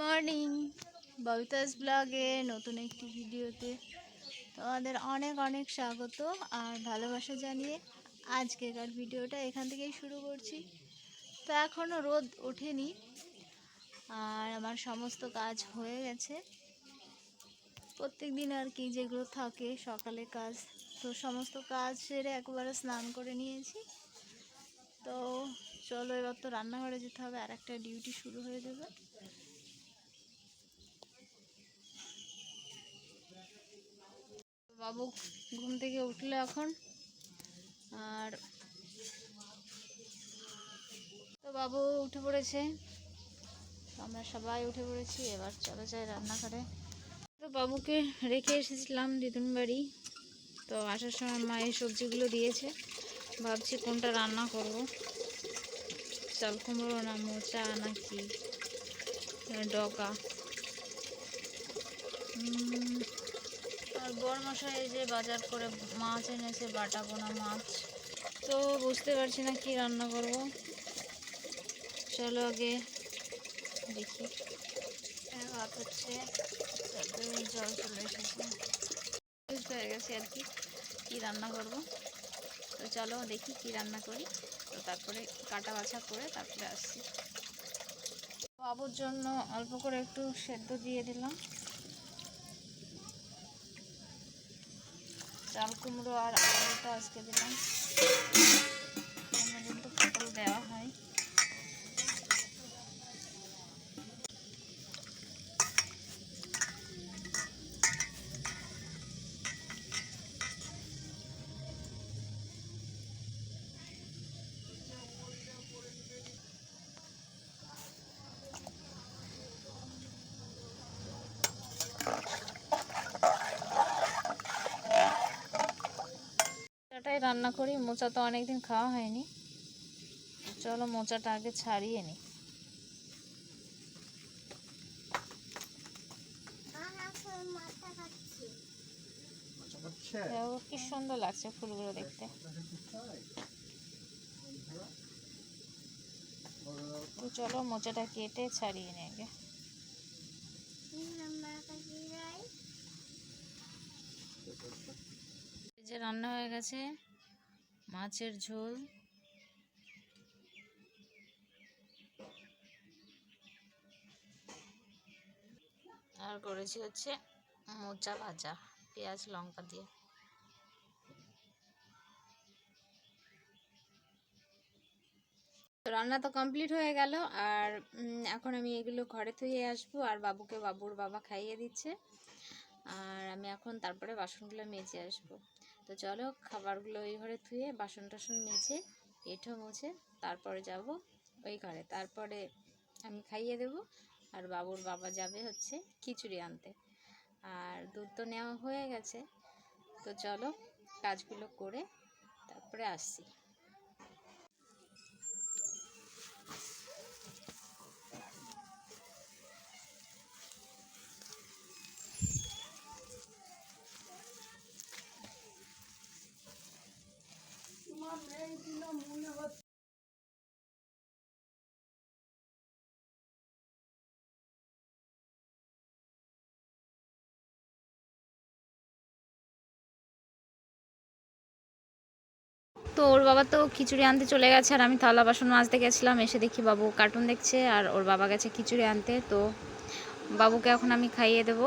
Morning. ববিতাস ব্লগে নতুন একটি ভিডিওতে তোমাদের অনেক অনেক স্বাগত আর ভালোবাসা জানিয়ে আজকেকার ভিডিওটা এখান থেকেই শুরু করছি। তো এখনও রোদ ওঠেনি আর আমার সমস্ত কাজ হয়ে গেছে। প্রত্যেক দিন আর কি যেগুলো থাকে সকালে কাজ, তো সমস্ত কাজ সেরে একবারে স্নান করে নিয়েছি। তো চলো এবার তো রান্নাঘরে যেতে হবে আর একটা ডিউটি শুরু হয়ে যাবে। বাবু ঘুম থেকে উঠল এখন। আর তো বাবু উঠে পড়েছে। আমরা সবাই উঠে পড়েছি, এবার চলে যাই রান্নাঘরে। তো বাবুকে রেখে এসেছিলাম দিদুন বাড়ি। তো আসার সময় মা এই সবজিগুলো দিয়েছে। ভাবছি কোনটা রান্না করব। চাল কুমড়ো না মোচা না কি ডকা আর বড় মশাই এই যে বাজার করে মাছ এনেছে বাটা বোনা মাছ তো বুঝতে পারছি না কি রান্না করব। চলো আগে দেখি। হ্যাঁ, ভাত হচ্ছে। জল চলে এসেছে। বুঝতে হয়ে গেছে আর কি কী রান্না করব। তো চলো দেখি কি রান্না করি। তো তারপরে কাটা বাছা করে তারপরে আসছি। বাবুর জন্য অল্প করে একটু সেদ্ধ দিয়ে দিলাম। চাল কুমড়ো আর আলুটা আজকে দিলাম। কিন্তু পটল দেওয়া হয়। মোচাটাই রান্না করি। মোচা তো অনেকদিন খাওয়া হয়নি। চলো মোচাটা আগে ছাড়িয়ে নিই কি সুন্দর লাগছে ফুলগুলো দেখতে। চলো মোচাটা কেটে ছাড়িয়ে নিই আগে। যে রান্না হয়ে গেছে। মাছের ঝোল। আর করেছি হচ্ছে মোচা ভাজা, পেঁয়াজ, লঙ্কা দিয়ে। তো রান্না তো কমপ্লিট হয়ে গেল, আর এখন আমি এগুলো ঘরে থুয়ে আসব, আর বাবুকে বাবুর বাবা খাইয়ে দিচ্ছে। আর আমি এখন তারপরে বাসনগুলো মেজে আসব। তো চলো খাবারগুলো ওই ঘরে ধুয়ে বাসন টাসন মেজে এঁঠো মুছে তারপরে যাব ওই ঘরে। তারপরে আমি খাইয়ে দেব আর বাবুর বাবা যাবে হচ্ছে খিচুড়ি আনতে। আর দুধ তো নেওয়া হয়ে গেছে। তো চলো কাজগুলো করে তারপরে আসছি। তো ওর বাবা তো খিচুড়ি আনতে চলে গেছে আর আমি থালা বাসন মাজতে গেছিলাম এসে দেখি বাবু কার্টুন দেখছে আর ওর বাবা গেছে খিচুড়ি আনতে। তো বাবুকে এখন আমি খাইয়ে দেব।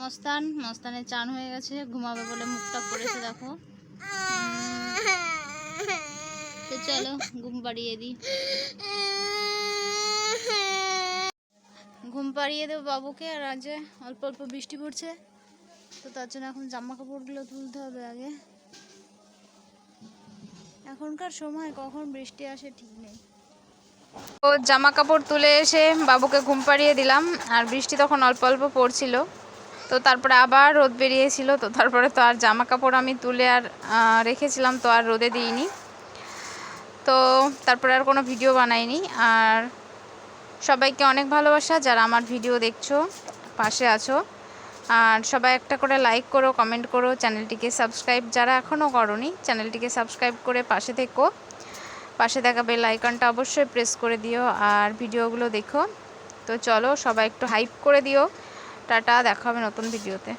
মস্তান মস্তানের চান হয়ে গেছে ঘুমাবে বলে মুখটা পড়েছে দেখো। তো চলো ঘুম পাড়িয়ে দিই। ঘুম পাড়িয়ে দেবো বাবুকে আর আজ অল্প অল্প বৃষ্টি পড়ছে। তো তার জন্য এখন জামা কাপড়গুলো তুলতে হবে আগে। এখনকার সময় কখন বৃষ্টি আসে ঠিক নেই। ও জামা কাপড় তুলে এসে বাবুকে ঘুম পাড়িয়ে দিলাম, আর বৃষ্টি তখন অল্প অল্প পড়ছিল। তো তারপরে আবার রোদ বেরিয়েছিল, তো তারপরে তো আর জামা কাপড় আমি তুলে আর রেখেছিলাম, তো আর রোদে দিইনি। তো তারপরে আর কোনো ভিডিও বানাইনি। আর সবাইকে অনেক ভালোবাসা, যারা আমার ভিডিও দেখছ, পাশে আছো। আর সবাই একটা করে লাইক করো কমেন্ট করো, চ্যানেলটিকে সাবস্ক্রাইব যারা এখনও করনি, চ্যানেলটিকে সাবস্ক্রাইব করে পাশে থেকো। পাশে থাকা বেল আইকনটা অবশ্যই প্রেস করে দিও আর ভিডিওগুলো দেখো। তো চলো সবাই একটু হাইপ করে দিও। টাটা, দেখা হবে নতুন ভিডিওতে